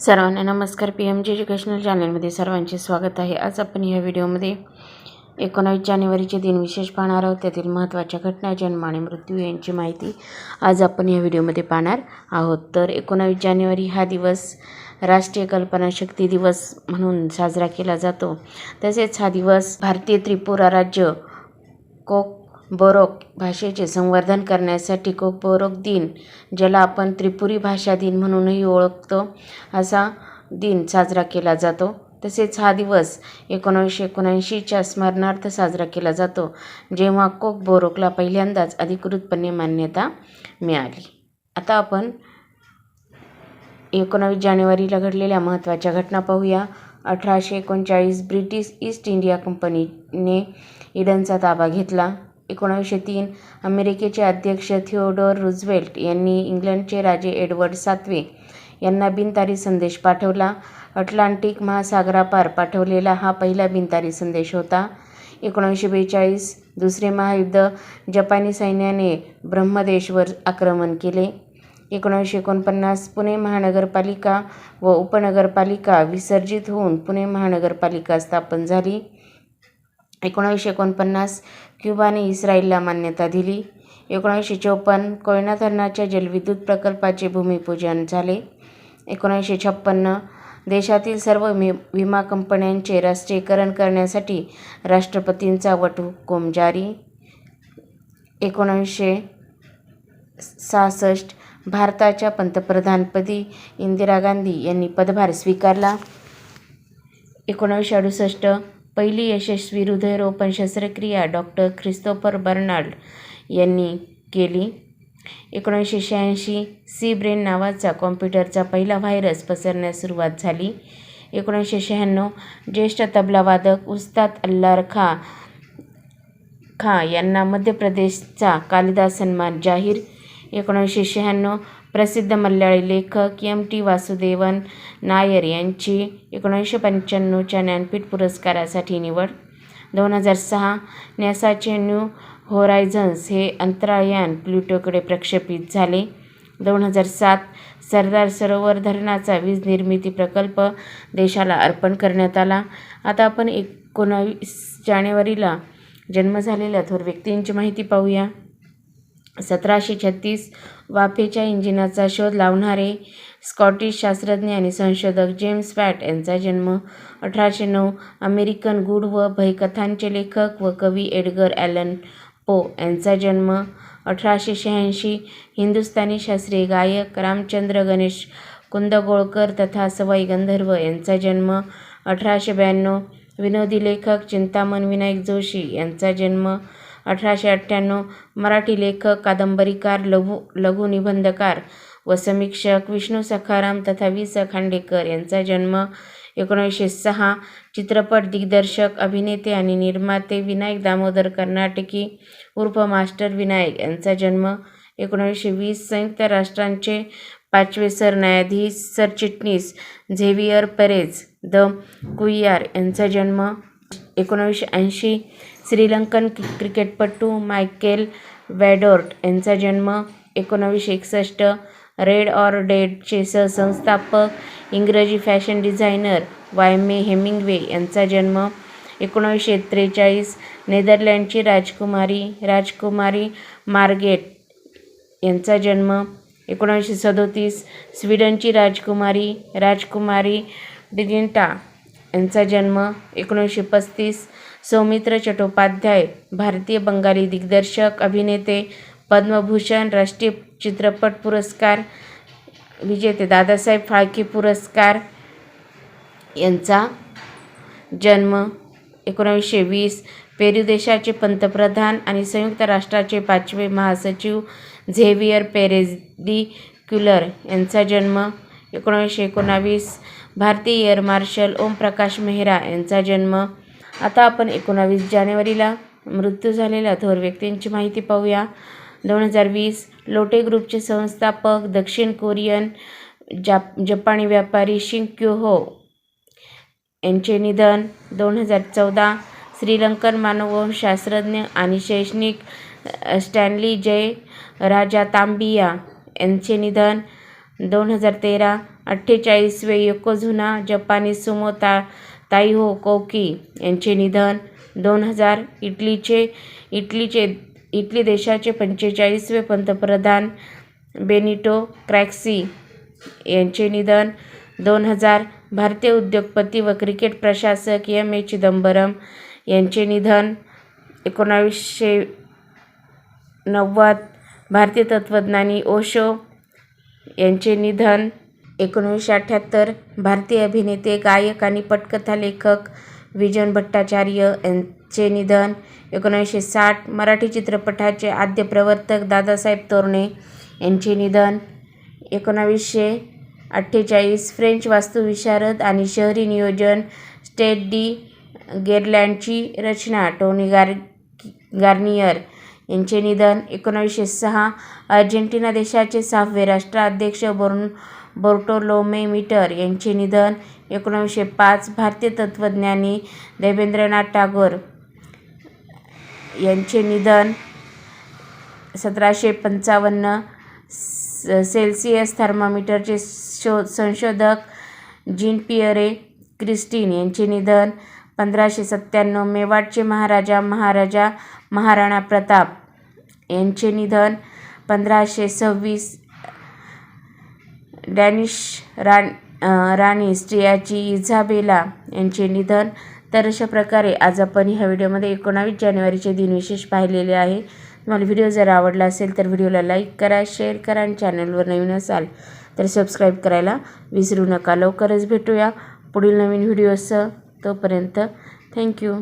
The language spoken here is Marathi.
सर्वांना नमस्कार. पी एम जी एज्युकेशनल चॅनलमध्ये सर्वांचे स्वागत आहे. आज आपण या व्हिडिओमध्ये एकोणावीस जानेवारीचे दिनविशेष पाहणार आहोत. त्यातील महत्त्वाच्या घटना जन्म आणि मृत्यू यांची माहिती आज आपण या व्हिडिओमध्ये पाहणार आहोत. तर एकोणावीस जानेवारी हा दिवस राष्ट्रीय कल्पनाशक्ती दिवस म्हणून साजरा केला जातो. तसेच हा दिवस भारतीय त्रिपुरा राज्य कोक बोरोक भाषेचे संवर्धन करण्यासाठी कोक बोरोक दिन ज्याला आपण त्रिपुरी भाषा दिन म्हणूनही ओळखतो असा दिन साजरा केला जातो. तसेच हा दिवस एकोणीसशे एकोणऐंशीच्या स्मरणार्थ साजरा केला जातो जेव्हा कोक बोरोकला पहिल्यांदाच अधिकृतपणे मान्यता मिळाली. आता आपण एकोणावीस जानेवारीला घडलेल्या महत्त्वाच्या घटना पाहूया. अठराशे एकोणचाळीस ब्रिटिश ईस्ट इंडिया कंपनीने इडनचा ताबा घेतला. एकोणावीसशे तीन अमेरिकेचे अध्यक्ष थिओडोर रुझवेल्ट यांनी इंग्लंडचे राजे एडवर्ड सातवे यांना बिनतारी संदेश पाठवला. अटलांटिक महासागरापार पाठवलेला हा पहिला बिनतारी संदेश होता. एकोणीसशे बेचाळीस दुसरे महायुद्ध जपानी सैन्याने ब्रह्मदेशवर आक्रमण केले. एकोणीसशे एकोणपन्नास पुणे महानगरपालिका व उपनगरपालिका विसर्जित होऊन पुणे महानगरपालिका स्थापन झाली. एकोणीसशे एकोणपन्नास क्युबाने इस्रायलला मान्यता दिली. एकोणीसशे चौपन्न कोयना धरणाच्या जलविद्युत प्रकल्पाचे भूमिपूजन झाले. एकोणीसशे छप्पन्न देशातील सर्व वि विमा कंपन्यांचे राष्ट्रीयकरण करण्यासाठी राष्ट्रपतींचा वटहुकूम जारी. एकोणीसशे सहासष्ट भारताच्या पंतप्रधानपदी इंदिरा गांधी यांनी पदभार स्वीकारला. एकोणीसशे अडुसष्ट पहिली यशस्वी हृदयरोपण शस्त्रक्रिया डॉक्टर ख्रिस्तोफर बर्नाल्ड यांनी केली. एकोणीसशे शहाऐंशी सी ब्रेन नावाचा कॉम्प्युटरचा पहिला व्हायरस पसरण्यास सुरुवात झाली. एकोणीसशे शहाण्णव ज्येष्ठ तबलावादक उस्ताद अल्लार खा खा यांना मध्य प्रदेशचा कालिदास सन्मान जाहीर. एकोणीसशे शहाण्णव प्रसिद्ध मल्याळी लेखक एम टी वासुदेवन नायर यांची एकोणीसशे पंच्याण्णवच्या ज्ञानपीठ पुरस्कारासाठी निवड. दोन हजार सहा नॅसाचे न्यू होरायझन्स हे अंतराळयान प्लुटोकडे प्रक्षेपित झाले. दोन हजार सात सरदार सरोवर धरणाचा वीज निर्मिती प्रकल्प देशाला अर्पण करण्यात आला. आता आपण एकोणावीस जानेवारीला जन्म झालेल्या थोर व्यक्तींची माहिती पाहूया. सतराशे छत्तीस वाफेच्या इंजिनाचा शोध लावणारे स्कॉटिश शास्त्रज्ञ आणि संशोधक जेम्स पॅट यांचा जन्म अठराशे नऊ. अमेरिकन गूढ व भयकथांचे लेखक व कवी एडगर ॲलन पो यांचा जन्म अठराशे शहाऐंशी. हिंदुस्थानी शास्त्रीय गायक रामचंद्र गणेश कुंदगोळकर तथा सवाई गंधर्व यांचा जन्म अठराशे ब्याण्णव. विनोदी लेखक चिंतामण विनायक जोशी यांचा जन्म अठराशे अठ्ठ्याण्णव मराठी लेखक कादंबरीकार लघु लघुनिबंधकार व समीक्षक विष्णू सखाराम तथा वि स खांडेकर यांचा जन्म एकोणीसशे सहा. चित्रपट दिग्दर्शक अभिनेते आणि निर्माते विनायक दामोदर कर्नाटकी उर्फ मास्टर विनायक यांचा जन्म एकोणीसशे वीस. संयुक्त राष्ट्रांचे पाचवे सरन्यायाधीश सरचिटणीस झेवियर परेज द कुयार यांचा जन्म एकोणीसशे ऐंशी. श्रीलंकन क्रिकेटपटू मायकेल वॅडोर्ट यांचा जन्म एकोणावीसशे एकसष्ट रेड ऑर डेडचे सहसंस्थापक इंग्रजी फॅशन डिझायनर वायमे हेमिंग्वे यांचा जन्म एकोणावीसशे त्रेचाळीस नेदरलँडची राजकुमारी राजकुमारी मार्गेट यांचा जन्म एकोणावीसशे सदोतीस स्वीडनची राजकुमारी राजकुमारी डिगिंटा यांचा जन्म एकोणीसशे पस्तीस सौमित्र चट्टोपाध्याय भारतीय बंगाली दिग्दर्शक अभिनेते पद्मभूषण राष्ट्रीय चित्रपट पुरस्कार विजेते दादासाहेब फाळके पुरस्कार यांचा जन्म एकोणावीसशे वीस पेरू देशाचे पंतप्रधान आणि संयुक्त राष्ट्राचे पाचवे महासचिव झेवियर पेरेझी क्युलर यांचा जन्म एकोणावीसशे एकोणावीस भारतीय एअर मार्शल ओमप्रकाश मेहरा यांचा जन्म. आता आपण एकोणावीस जानेवारीला मृत्यू झालेल्या थोर व्यक्तींची माहिती पाहूया. दोन हजार वीस लोटे ग्रुपचे संस्थापक दक्षिण कोरियन जाप जपानी व्यापारी शिंक्यू हो यांचे निधन. दोन हजार चौदा श्रीलंकन मानववंशशास्त्रज्ञ आणि शैक्षणिक स्टॅनली जय राजा तांबिया यांचे निधन. दोन हजार तेरा अठ्ठेचाळीसवे योकोझुना जपानी सुमो ता ताईहो कोकी यांचे निधन. दोन हजार इटलीचे इटलीचे इटली देशाचे पंचेचाळीसवे पंतप्रधान बेनिटो क्रॅक्सी यांचे निधन. दोन हजार भारतीय उद्योगपती व क्रिकेट प्रशासक एम ए चिदंबरम यांचे निधन. एकोणावीसशे नव्वद भारतीय तत्त्वज्ञानी ओशो यांचे निधन एकोणीसशे अठ्ठ्याहत्तर भारतीय अभिनेते गायक आणि पटकथा लेखक विजन भट्टाचार्य यांचे निधन एकोणीसशे साठ मराठी चित्रपटाचे आद्य प्रवर्तक दादासाहेब तोरणे यांचे निधन एकोणावीसशे अठ्ठेचाळीस फ्रेंच वास्तुविशारद आणि शहरी नियोजन स्टेट डी गेरलँडची रचना टोनी गार गार्नियर यांचे निधन एकोणावीसशे सहा. अर्जेंटिना देशाचे सहावे राष्ट्राध्यक्ष बोर्न बोर्टोलोमे मीटर यांचे निधन एकोणावीसशे पाच. भारतीय तत्त्वज्ञानी देवेंद्रनाथ टागोर यांचे निधन सतराशे पंचावन्न. सेल्सिअस थर्मामीटरचे शो संशोधक जीन पियरे क्रिस्टीन यांचे निधन पंधराशे सत्त्याण्णव. मेवाडचे महाराजा महाराजा महाराणा प्रताप यांचे निधन पंधराशे सव्वीस डॅनिश राण राणी स्त्रियाची इझाबेला यांचे निधन. तर अशा प्रकारे आज आपण ह्या व्हिडिओमध्ये एकोणावीस जानेवारीचे दिनविशेष पाहिलेले आहे. तुम्हाला व्हिडिओ जर आवडला असेल तर व्हिडिओला लाईक करा शेअर करा आणि चॅनलवर नवीन असाल तर सबस्क्राईब करायला विसरू नका. लवकरच भेटूया पुढील नवीन व्हिडिओसह. तोपर्यंत थँक्यू.